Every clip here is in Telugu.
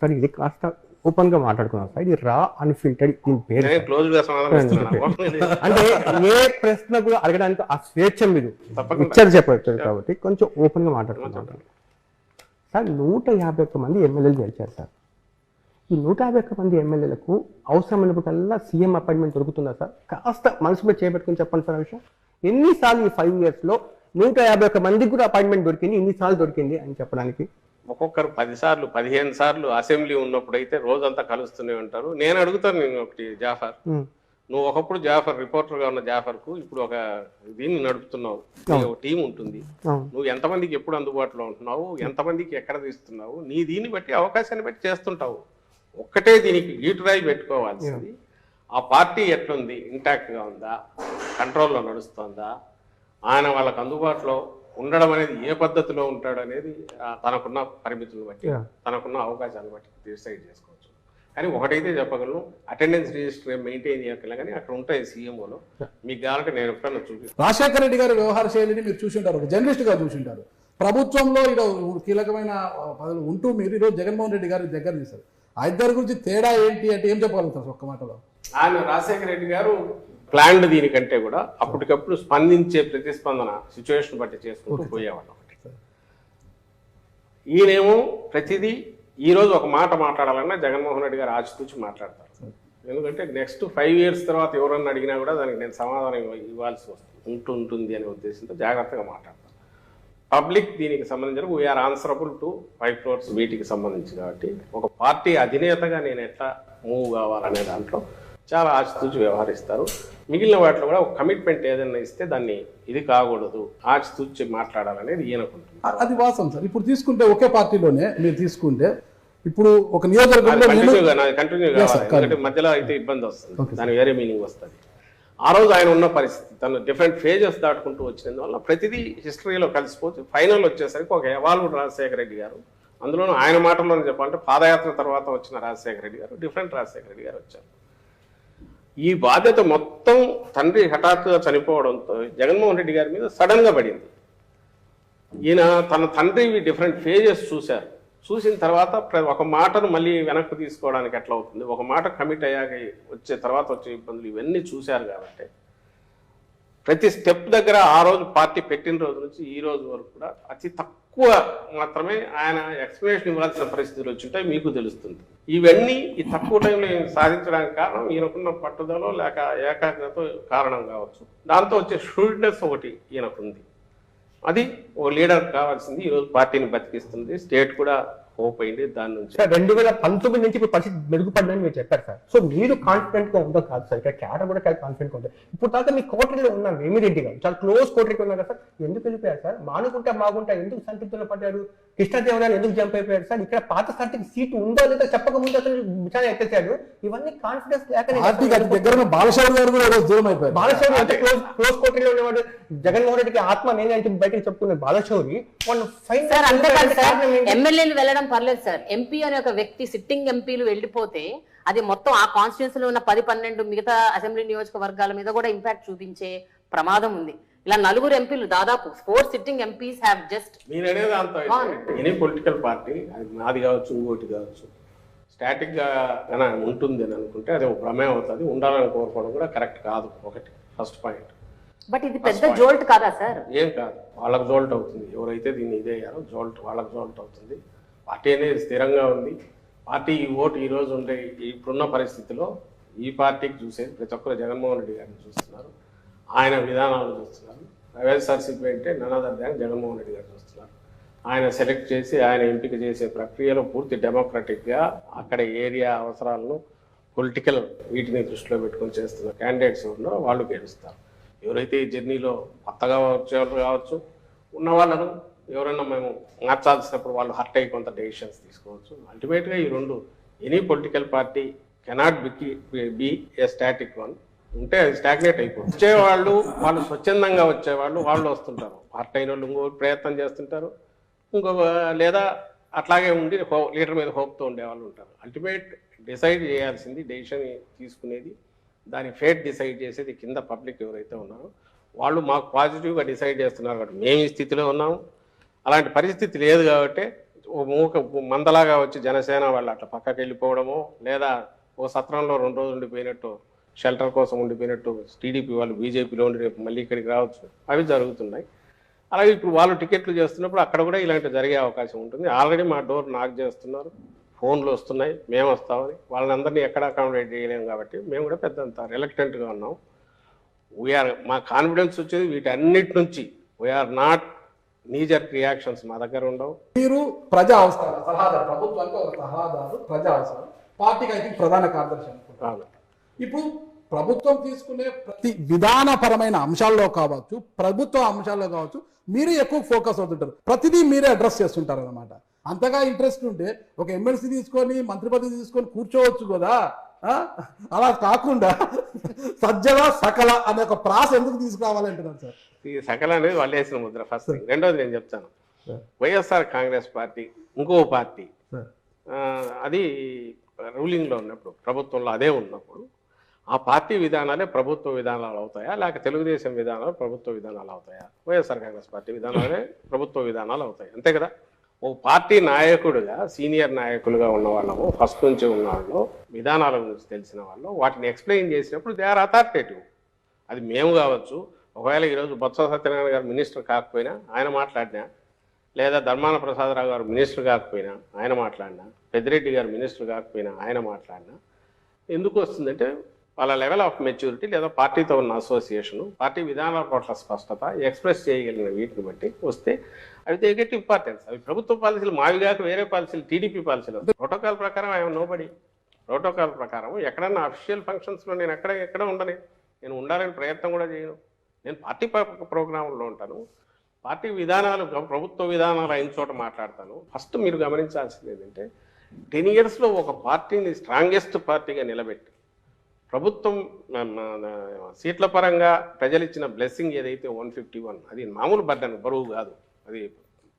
సార్ ఇది కాస్త ఓపెన్గా మాట్లాడుకున్నాం సార్. ఇది రా అన్ఫిల్టర్డ్ దీని పేరు అంటే ఏ ప్రశ్న కూడా అడగడానికి ఆ స్వేచ్ఛ మీరు. ఇచ్చారు చెప్పారు కాబట్టి కొంచెం ఓపెన్గా మాట్లాడుకుంటాం సార్ నూట యాభై ఒక్క మంది ఎమ్మెల్యేలు గెలిచారు సార్. ఈ నూట యాభై ఒక్క మంది ఎమ్మెల్యేలకు అవసరమైనప్పుడల్లా సీఎం అపాయింట్మెంట్ దొరుకుతుందా సార్? కాస్త మనసు మీద చేపెట్టుకుని చెప్పండి సార్ విషయం. ఎన్నిసార్లు ఈ ఫైవ్ ఇయర్స్లో నూట యాభై ఒక్క మందికి కూడా అపాయింట్మెంట్ దొరికింది ఇన్నిసార్లు దొరికింది అని చెప్పడానికి? ఒక్కొక్కరు పది సార్లు పదిహేను సార్లు అసెంబ్లీ ఉన్నప్పుడు అయితే రోజంతా కలుస్తూనే ఉంటారు. నేను అడుగుతాను నేను ఒకటి జాఫర్. నువ్వు ఒకప్పుడు జాఫర్ రిపోర్టర్గా ఉన్న జాఫర్కు ఇప్పుడు ఒక దీన్ని నడుపుతున్నావు. ఒక టీం ఉంటుంది. నువ్వు ఎంతమందికి ఎప్పుడు అందుబాటులో ఉంటున్నావు? ఎంతమందికి ఎక్కడ తీస్తున్నావు? నీ దీన్ని బట్టి అవకాశాన్ని బట్టి చేస్తుంటావు. ఒక్కటే దీనికి గీటురాయి పెట్టుకోవాల్సింది. ఆ పార్టీ ఎట్లుంది? ఇంటాక్ట్గా ఉందా? కంట్రోల్లో నడుస్తుందా? ఆయన వాళ్ళకు అందుబాటులో ఉండడం అనేది ఏ పద్ధతిలో ఉంటాడు అనేది తనకున్న పరిమితులను బట్టి. తనకున్న అవకాశాలను బట్టి డిసైడ్ చేసుకోవచ్చు. కానీ ఒకటైతే చెప్పగలను అటెండెన్స్ రిజిస్టర్ మెయింటైన్ చేయగలను కానీ అక్కడ ఉంటాయి సీఎంఓలో. మీకు కావాలంటే నేను ఎప్పుడన్నా చూపిస్తాను రాజశేఖర రెడ్డి గారి వ్యవహార శైలిని మీరు చూసి ఉంటారు ఒక జర్నలిస్ట్గా చూసి ఉంటారు ప్రభుత్వంలో ఈడ కీలకమైన పదవులు ఉంటూ మీరు ఈరోజు జగన్మోహన్ రెడ్డి గారి దగ్గర తీశారు ఆ ఇద్దరి గురించి తేడా ఏంటి అంటే ఏం చెప్పగలుగుతారు ఒక్క మాటలో? ఆయన రాజశేఖర రెడ్డి గారు ప్లాన్డ్ దీనికంటే కూడా అప్పటికప్పుడు స్పందించే ప్రతిస్పందన సిచ్యువేషన్ బట్టి చేసుకుంటూ పోయేవాళ్ళం. ఒకటి ఈయనేమో ప్రతిదీ ఈ రోజు ఒక మాట మాట్లాడాలన్నా జగన్మోహన్ రెడ్డి గారు ఆచితూచి మాట్లాడతారు. ఎందుకంటే నెక్స్ట్ ఫైవ్ ఇయర్స్ తర్వాత ఎవరన్నా అడిగినా కూడా దానికి నేను సమాధానం ఇవ్వ- ఇవ్వాల్సి వస్తుంది. ఉంటు ఉంటుంది అనే ఉద్దేశంతో జాగ్రత్తగా మాట్లాడతాను పబ్లిక్ దీనికి సంబంధించిన we are answerable to five floors వీటికి సంబంధించి కాబట్టి ఒక పార్టీ అధినేతగా నేను ఎట్లా మూవ్ కావాలనే దాంట్లో చాలా ఆచితూచి వ్యవహరిస్తారు. మిగిలిన వాటిలో కూడా ఒక కమిట్మెంట్ ఏదైనా ఇస్తే దాన్ని ఇది కాకూడదు ఆచితూచి మాట్లాడాలనేది ఈయనకుంటుంది అది వాస్తవం సార్. ఇప్పుడు తీసుకుంటే ఒకే పార్టీలోనే మీరు తీసుకుంటే ఇప్పుడు ఒక నియోజకవర్గంలో నాది కంటిన్యూ కావాలి. మధ్యలో అయితే ఇబ్బంది వస్తుంది. దాని వేరే మీనింగ్ వస్తుంది. ఆ రోజు ఆయన ఉన్న పరిస్థితి తను డిఫరెంట్ ఫేజెస్ దాటుకుంటూ వచ్చినందువల్ల ప్రతిదీ హిస్టరీలో కలిసిపోతే ఫైనల్ వచ్చేసరికి ఒక ఎవాల్వ్డ్ రాజశేఖర రెడ్డి గారు అందులోనూ ఆయన మాటల్లోనే చెప్పాలంటే పాదయాత్ర తర్వాత వచ్చిన రాజశేఖర రెడ్డి గారు డిఫరెంట్ రాజశేఖర రెడ్డి గారు వచ్చారు. ఈ బాధ్యత మొత్తం తండ్రి హఠాత్తుగా చనిపోవడంతో జగన్మోహన్ రెడ్డి గారి మీద సడన్గా పడింది. ఈయన తన తండ్రి డిఫరెంట్ ఫేజెస్ చూశారు. చూసిన తర్వాత ఒక మాటను మళ్ళీ వెనక్కి తీసుకోవడానికి ఎట్లా అవుతుంది? ఒక మాట కమిట్ అయ్యాక వచ్చే తర్వాత వచ్చే ఇబ్బందులు ఇవన్నీ చూశారు కాబట్టి. ప్రతి స్టెప్ దగ్గర ఆ రోజు పార్టీ పెట్టిన రోజు నుంచి ఈ రోజు వరకు కూడా అతి తక్కువ మాత్రమే ఆయన ఎక్స్ప్లెనేషన్ ఇవ్వాల్సిన పరిస్థితులు వచ్చి మీకు తెలుస్తుంది. ఇవన్నీ ఈ తక్కువ టైంలో సాధించడానికి కారణం? ఈయనకున్న పట్టుదల లేక ఏకాగ్రత కారణం కావచ్చు. దాంతో వచ్చే షూడ్నెస్ ఒకటి ఈయనకుంది. అది ఓ లీడర్ కావాల్సింది ఈరోజు పార్టీని బతికిస్తుంది. స్టేట్ కూడా హోప్ అయింది దాని నుంచి. రెండు వేల పంతొమ్మిది నుంచి ఇప్పుడు పరిస్థితి మెరుగుపడిందని మీరు చెప్పారు సార్. సో మీరు కాన్ఫిడెంట్గా ఉందో కాదు సార్. ఇక్కడ క్యాడర్ కూడా చాలా కాన్ఫిడెంట్గా ఉంటుంది ఇప్పుడు దాకా మీ కోటరీలో ఉన్నారు వేమిరెడ్డి గారు చాలా క్లోజ్ కోటరీకి ఉన్నారు కదా సార్. ఎందుకు వెళ్ళిపోయారు సార్? మానుకుంటే బాగుంటా ఎందుకు సంతృప్తిలో పడ్డారు? కృష్ణదేవరాయలు ఎందుకు జంప్ అయిపోయారు సార్ ఇక్కడ పాత సర్టికి సీటు ఉందో లేదో చెప్పక ముందు అసలు విచారణ ఎత్తేసాడు ఇవన్నీ కాన్ఫిడెన్స్ అతి దగ్గర బాలశౌరి గారు కూడా దూరం అయిపోయారు. బాలశౌరి అంటే క్లోజ్ క్లోజ్ కోటరీలో ఉన్నవాడు జగన్మోహన్ రెడ్డికి ఆత్మ నేనే అంటే బయటకు చెప్పుకునే బాలశౌరి వాళ్ళు ఫైన్ సార్ ఎమ్మెల్యేలు వెళ్ళడం పర్లేదు సార్. ఎంపీ అనే ఒక వ్యక్తి సిట్టింగ్ ఎంపీలు వెళ్ళిపోతే అది మొత్తం ఆ కాన్స్టిట్యూన్సీలో ఉన్న పది పన్నెండు మిగతా అసెంబ్లీ నియోజకవర్గాల మీద కూడా ఇంపాక్ట్ చూపించే ప్రమాదం ఉంది. ఇలా నలుగురు ఎంపీలు దాదాపు four sitting MPs have just మీరు అనేది అంత ఎనీ పొలిటికల్ పార్టీ అది నాది కావచ్చు ఇంకోటి కావచ్చు స్టాటిక్గా గన ఉంటుంది అని అనుకుంటే అది ఒక ప్రమేయం అవుతుంది. ఉండాలని కోరుకోవడం కూడా కరెక్ట్ కాదు ఒకటి ఫస్ట్ పాయింట్. బట్ ఇది పెద్ద జోల్ట్ కాదా సార్ ఏం కాదు వాళ్ళకి జోల్ట్ అవుతుంది. ఎవరైతే దీన్ని ఇదే అయ్యారో జోల్ట్ వాళ్ళకి జోల్ట్ అవుతుంది. పార్టీ అనేది స్థిరంగా ఉంది. పార్టీ ఈ ఓటు ఈ రోజు ఉండే ఇప్పుడున్న పరిస్థితిలో ఈ పార్టీకి చూసేది ప్రతి ఒక్కరు జగన్మోహన్ రెడ్డి గారిని చూస్తున్నారు. ఆయన విధానాలు చూస్తున్నారు. వైఎస్ఆర్సీపీ అంటే ననాదర్ దాన్ జగన్మోహన్ రెడ్డి గారు చూస్తున్నారు. ఆయన సెలెక్ట్ చేసి ఆయన ఎంపిక చేసే ప్రక్రియలో పూర్తి డెమోక్రటిక్గా అక్కడ ఏరియా అవసరాలను పొలిటికల్ వీటిని దృష్టిలో పెట్టుకొని చేస్తున్న క్యాండిడేట్స్ ఉన్నారో వాళ్ళు గెలుస్తారు. ఎవరైతే ఈ జర్నీలో కొత్తగా వచ్చేవాళ్ళు కావచ్చు ఉన్న వాళ్ళను ఎవరైనా మేము మార్చాల్సినప్పుడు వాళ్ళు హర్ట్ అయ్యి కొంత డెసిషన్స్ తీసుకోవచ్చు. అల్టిమేట్గా ఈ రెండు any political party cannot be be a static one. ఉంటే అది స్టాగ్నేట్ అయిపోతుంది. వచ్చేవాళ్ళు వాళ్ళు స్వచ్ఛందంగా వచ్చేవాళ్ళు వాళ్ళు వస్తుంటారు. పార్ట్ అయిన వాళ్ళు ఇంకో ప్రయత్నం చేస్తుంటారు. ఇంకొక లేదా అట్లాగే ఉండి హో లీడర్ మీద హోప్తో ఉండేవాళ్ళు ఉంటారు. అల్టిమేట్ డిసైడ్ చేయాల్సింది డెసిషన్ తీసుకునేది దాని ఫేట్ డిసైడ్ చేసేది కింద పబ్లిక్ ఎవరైతే ఉన్నారో వాళ్ళు మాకు పాజిటివ్గా డిసైడ్ చేస్తున్నారు కాబట్టి మేము ఈ స్థితిలో ఉన్నాము. అలాంటి పరిస్థితి లేదు కాబట్టి ఓ మూక మందలాగా వచ్చి జనసేన వాళ్ళు అట్లా పక్కకి వెళ్ళిపోవడమో లేదా ఓ సత్రంలో రెండు రోజులు ఉండిపోయినట్టు షెల్టర్ కోసం ఉండిపోయినట్టు టీడీపీ వాళ్ళు బీజేపీలో ఉండి రేపు మళ్ళీ ఇక్కడికి రావచ్చు. అవి జరుగుతున్నాయి. అలాగే ఇప్పుడు వాళ్ళు టికెట్లు చేస్తున్నప్పుడు అక్కడ కూడా ఇలాంటి జరిగే అవకాశం ఉంటుంది. ఆల్రెడీ మా డోర్ నాక్ చేస్తున్నారు. ఫోన్లు వస్తున్నాయి. మేము వస్తామని. వాళ్ళని అందరినీ ఎక్కడ అకామిడేట్ చేయలేము కాబట్టి మేము కూడా పెద్దంత రిలక్టెంట్గా ఉన్నాం. వీఆర్ మా కాన్ఫిడెన్స్ వచ్చేది వీటన్నిటి నుంచి. వీఆర్ నాట్ నీజర్ రియాక్షన్స్ మా దగ్గర ఉండవు. మీరు ప్రజా అవసరాలు సలహాదారు ప్రభుత్వానికి ఒక సలహాదారు ప్రజా అవసరాలు. పార్టీకి అయితే ప్రధాన కార్యదర్శి. ఇప్పుడు ప్రభుత్వం తీసుకునే ప్రతి విధానపరమైన అంశాల్లో కావచ్చు ప్రభుత్వ అంశాల్లో కావచ్చు మీరు ఎక్కువ ఫోకస్ అవుతుంటారు. ప్రతిదీ మీరే అడ్రస్ చేస్తుంటారు అనమాట అంతగా ఇంట్రెస్ట్ ఉంటే ఒక ఎమ్మెల్సీ తీసుకొని మంత్రి పదవి తీసుకొని కూర్చోవచ్చు కదా? అలా కాకుండా సజ్జల సకల అనే ఒక ప్రాస ఎందుకు తీసుకురావాలంటున్నారు సార్? ఈ సకల అనేది వాళ్ళు వేసిన ముద్ర ఫస్ట్ రెండోది నేను చెప్తాను. వైఎస్ఆర్ కాంగ్రెస్ పార్టీ ఇంకో పార్టీ అది రూలింగ్లో ఉన్నప్పుడు ప్రభుత్వంలో అదే ఉన్నప్పుడు ఆ పార్టీ విధానాలే ప్రభుత్వ విధానాలు అవుతాయా? లేక తెలుగుదేశం విధానాలు ప్రభుత్వ విధానాలు అవుతాయా? వైఎస్ఆర్ కాంగ్రెస్ పార్టీ విధానాలే ప్రభుత్వ విధానాలు అవుతాయి. అంతే కదా? ఓ పార్టీ నాయకుడుగా సీనియర్ నాయకులుగా ఉన్న వాళ్ళము ఫస్ట్ నుంచి ఉన్న వాళ్ళు విధానాల గురించి తెలిసిన వాళ్ళు వాటిని ఎక్స్ప్లెయిన్ చేసినప్పుడు దే ఆర్ అథారిటేటివ్. అది మేము కావచ్చు. ఒకవేళ ఈరోజు బొత్స సత్యనారాయణ గారు మినిస్టర్ కాకపోయినా ఆయన మాట్లాడినా లేదా ధర్మాన ప్రసాదరావు గారు మినిస్టర్ కాకపోయినా ఆయన మాట్లాడినా పెద్దిరెడ్డి గారు మినిస్టర్ కాకపోయినా ఆయన మాట్లాడినా ఎందుకు వస్తుందంటే వాళ్ళ లెవెల్ ఆఫ్ మెచ్యూరిటీ లేదా పార్టీతో ఉన్న అసోసియేషన్ పార్టీ విధానాల పట్ల స్పష్టత ఎక్స్ప్రెస్ చేయగలిగిన వీటిని బట్టి వస్తే అవి నెగటివ్ ఇంపార్టెన్స్ అవి ప్రభుత్వ పాలసీలు మావి కాక వేరే పాలసీలు టీడీపీ పాలసీలు. ప్రోటోకాల్ ప్రకారం ఐఎమ్ నోబడి ప్రోటోకాల్ ప్రకారం ఎక్కడన్నా అఫీషియల్ ఫంక్షన్స్లో నేను ఎక్కడ ఎక్కడ ఉండని. నేను ఉండాలని ప్రయత్నం కూడా చేయను. నేను పార్టీ ప్రోగ్రాంలో ఉంటాను. పార్టీ విధానాలు గ- ప్రభుత్వ విధానాలు అయిన చోట మాట్లాడతాను. ఫస్ట్ మీరు గమనించాల్సింది ఏంటంటే టెన్ ఇయర్స్లో ఒక పార్టీని స్ట్రాంగెస్ట్ పార్టీగా నిలబెట్టి ప్రభుత్వం సీట్ల పరంగా ప్రజలు ఇచ్చిన బ్లెస్సింగ్ ఏదైతే వన్ ఫిఫ్టీ వన్ అది మామూలు బర్డన్ బరువు కాదు. అది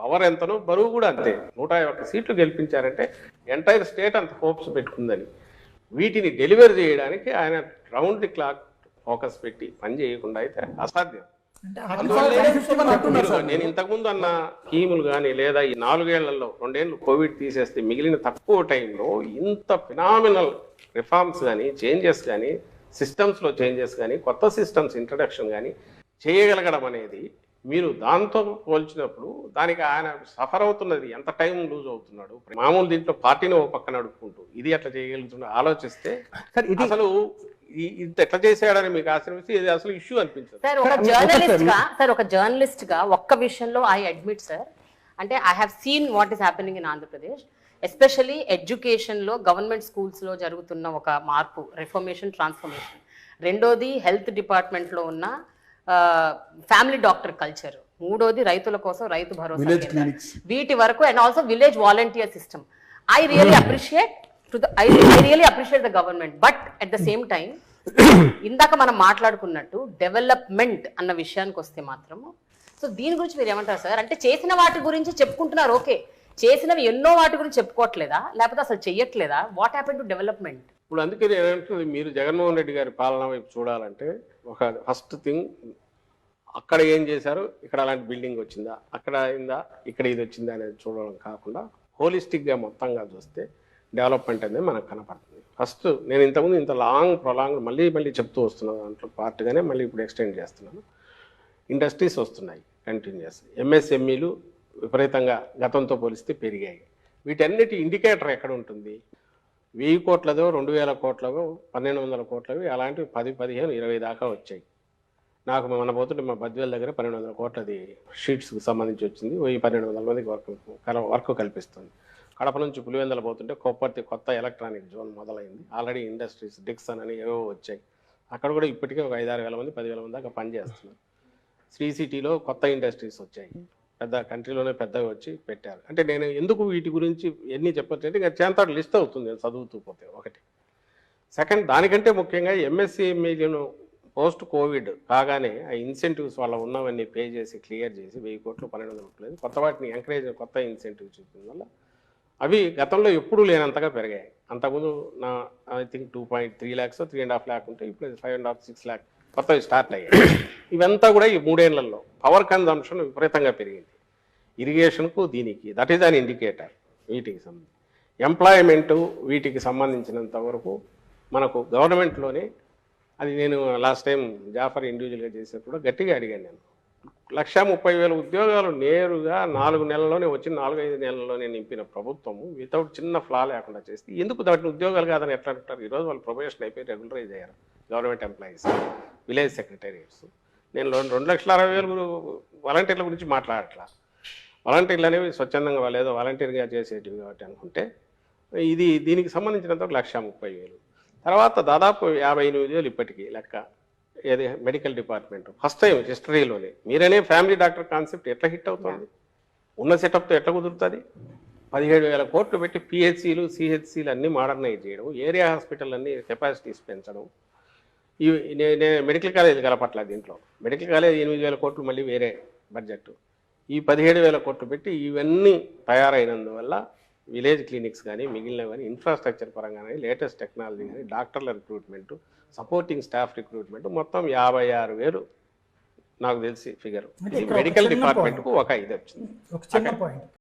పవర్ ఎంతనో బరువు కూడా అంతే. నూట ఒక్క సీట్లు గెలిపించారంటే ఎంటైర్ స్టేట్ అంత హోప్స్ పెట్టుకుందని. వీటిని డెలివర్ చేయడానికి ఆయన రౌండ్ ది క్లాక్ ఫోకస్ పెట్టి పని చేయకుండా అయితే అసాధ్యం. నేను ఇంతకుముందు అన్న స్కీములు కానీ లేదా ఈ నాలుగేళ్ళలో రెండేళ్ళు కోవిడ్ తీసేస్తే మిగిలిన తక్కువ టైంలో ఇంత ఫినామినల్ రిఫార్మ్స్ కానీ చేంజెస్ కానీ సిస్టమ్స్లో చేంజెస్ కానీ కొత్త సిస్టమ్స్ ఇంట్రడక్షన్ కానీ చేయగలగడం అనేది మీరు దాంతో పోల్చినప్పుడు దానికి ఆయన సఫర్ అవుతున్నది ఎంత టైం లూజ్ అవుతున్నాడు? మామూలు దీంట్లో పార్టీని ఒక పక్కన నడుపుకుంటూ ఇది ఎట్లా చేయగలుగుతున్నాడు ఆలోచిస్తే సార్ ఇది అసలు ఇంత ఎట్లా చేసాడని మీకు ఆశ్రమిస్తే ఇది అసలు ఇష్యూ అనిపించదు. సార్ ఒక జర్నలిస్ట్గా సార్ ఒక జర్నలిస్ట్గా ఒక్క విషయంలో ఐ అడ్మిట్ సార్ అంటే I have seen what is happening in Andhra Pradesh especially ఎడ్యుకేషన్లో గవర్నమెంట్ స్కూల్స్లో జరుగుతున్న ఒక మార్పు రిఫర్మేషన్ ట్రాన్స్ఫర్మేషన్ రెండోది హెల్త్ డిపార్ట్మెంట్లో ఉన్న ఫ్యామిలీ డాక్టర్ కల్చర్ మూడోది రైతుల కోసం రైతు భరోసా. వీటి వరకు and also village volunteer system I really appreciate to the I really appreciate the government but at the same time ఇందాక మనం మాట్లాడుకున్నట్టు డెవలప్మెంట్ అన్న విషయానికి వస్తే మాత్రము. సో దీని గురించి మీరు ఏమంటారు సార్ అంటే చేసిన వాటి గురించి చెప్పుకుంటున్నారు ఓకే చేసినవి ఎన్నో వాటి గురించి చెప్పుకోవట్లేదా? లేకపోతే అసలు చెయ్యట్లేదా? వాట్ హ్యాపెన్ టు డెవలప్మెంట్ ఇప్పుడు అందుకే నేను మీరు జగన్మోహన్ రెడ్డి గారి పాలన వైపు చూడాలంటే ఒక ఫస్ట్ థింగ్ అక్కడ ఏం చేశారు? ఇక్కడ అలాంటి బిల్డింగ్ వచ్చిందా? అక్కడ అయిందా? ఇక్కడ ఇది వచ్చిందా అనేది చూడడం కాకుండా హోలిస్టిక్గా మొత్తంగా చూస్తే డెవలప్మెంట్ అనేది మనకు కనపడుతుంది. ఫస్ట్ నేను ఇంతకుముందు ఇంత లాంగ్ ప్రొలాంగ్ మళ్ళీ మళ్ళీ చెప్తూ వస్తున్నాను దాంట్లో పార్ట్గానే మళ్ళీ ఇప్పుడు ఎక్స్టెండ్ చేస్తున్నాను. ఇండస్ట్రీస్ వస్తున్నాయి కంటిన్యూస్ ఎంఎస్ఎంఈలు విపరీతంగా గతంతో పోలిస్తే పెరిగాయి. వీటన్నిటి ఇండికేటర్ ఎక్కడ ఉంటుంది వెయ్యి కోట్లదో రెండు వేల కోట్లవో పన్నెండు వందల కోట్లవి అలాంటివి పది పదిహేను ఇరవై దాకా వచ్చాయి. నాకు మన పోతుంటే మా బద్వేల దగ్గర పన్నెండు వందల కోట్లది షీట్స్కి సంబంధించి వచ్చింది. వెయ్యి పన్నెండు వందల మందికి వర్క్ కల- వర్క్ కల్పిస్తుంది. కడప నుంచి పులివెందల పోతుంటే కొప్పర్తి కొత్త ఎలక్ట్రానిక్ జోన్ మొదలైంది. ఆల్రెడీ ఇండస్ట్రీస్ డిక్సన్ అని ఏవో వచ్చాయి. అక్కడ కూడా ఇప్పటికే ఒక ఐదారు వేల మంది పదివేల మంది దాకా పనిచేస్తున్నారు. శ్రీ సిటీలో కొత్త ఇండస్ట్రీస్ వచ్చాయి. పెద్ద కంట్రీలోనే పెద్దగా వచ్చి పెట్టారు. అంటే నేను ఎందుకు వీటి గురించి ఎన్ని చెప్పొచ్చంటే ఇంకా చేంతాడు లిస్ట్ అవుతుంది నేను చదువుతూ పోతే ఒకటి. సెకండ్ దానికంటే ముఖ్యంగా ఎంఎస్సీ ఎంఏలను పోస్ట్ కోవిడ్ కాగానే ఆ ఇన్సెంటివ్స్ వాళ్ళ ఉన్నవన్నీ పే చేసి క్లియర్ చేసి వెయ్యి కోట్లు పన్నెండు వందల కోట్లు కొత్త వాటిని ఎంకరేజ్ కొత్త ఇన్సెంటివ్ చూపించడం వల్ల అవి గతంలో ఎప్పుడూ లేనంతగా పెరిగాయి. అంతకుముందు నా I think two point three lakhs three and half lakh ఉంటే ఇప్పుడు five and half six lakh కొత్తవి స్టార్ట్ అయ్యాయి. ఇవంతా కూడా ఈ మూడేళ్ళలో పవర్ కన్జంప్షన్ విపరీతంగా పెరిగింది. ఇరిగేషన్కు దీనికి దట్ ఈస్ అన్ ఇండికేటర్ వీటికి సంబంధించి. ఎంప్లాయ్మెంటు వీటికి సంబంధించినంత వరకు మనకు గవర్నమెంట్లోనే అది నేను లాస్ట్ టైం జాఫర్ ఇండివిజువల్గా చేసినప్పుడు గట్టిగా అడిగాను నేను. లక్ష ముప్పై వేల ఉద్యోగాలు నేరుగా నాలుగు నెలల్లోనే వచ్చి నాలుగైదు నెలల్లోనే నింపిన ప్రభుత్వము వితౌట్ చిన్న ఫ్లా లేకుండా చేస్తే ఎందుకు దాటిని ఉద్యోగాలు కాదని ఎట్లా అంటారు? ఈరోజు వాళ్ళు ప్రొబేషన్ అయిపోయి రెగ్యులరైజ్ అయ్యారు గవర్నమెంట్ ఎంప్లాయీస్ విలేజ్ సెక్రటేరియట్స్ నేను రెండు రెండు లక్షల అరవై వేలు వాలంటీర్ల గురించి మాట్లాడట్లా. వాలంటీర్లు అనేవి స్వచ్ఛందంగా వాళ్ళు ఏదో వాలంటీర్గా చేసేటివి కాబట్టి అనుకుంటే ఇది దీనికి సంబంధించినంత లక్ష ముప్పై వేలు. తర్వాత దాదాపు యాభై ఎనిమిది వేలు ఇప్పటికీ లెక్క. ఏది? Medical department. ఫస్ట్ టైం హిస్టరీలోనే. మీరనే ఫ్యామిలీ డాక్టర్ కాన్సెప్ట్ ఎట్లా హిట్ అవుతుంది? ఉన్న సెటప్తో ఎట్లా కుదురుతుంది? పదిహేడు వేల కోట్లు పెట్టి పిహెచ్సిలు సిహెచ్సిలు అన్నీ మోడర్నైజ్ చేయడం ఏరియా హాస్పిటల్ అన్ని కెపాసిటీస్ పెంచడం. ఇవి మెడికల్ కాలేజ్ కలపట్ల దీంట్లో. మెడికల్ కాలేజ్ ఎనిమిది వేల కోట్లు మళ్ళీ వేరే బడ్జెట్ ఈ పదిహేడు వేల కోట్లు పెట్టి ఇవన్నీ తయారైనందువల్ల విలేజ్ క్లినిక్స్ కానీ మిగిలిన కానీ ఇన్ఫ్రాస్ట్రక్చర్ పరంగా కానీ లేటెస్ట్ టెక్నాలజీ కానీ డాక్టర్ల రిక్రూట్మెంట్ సపోర్టింగ్ స్టాఫ్ రిక్రూట్మెంట్ మొత్తం యాభై ఆరు వేలు నాకు తెలిసి ఫిగర్ మెడికల్ డిపార్ట్మెంట్కు ఒక ఇది వచ్చింది.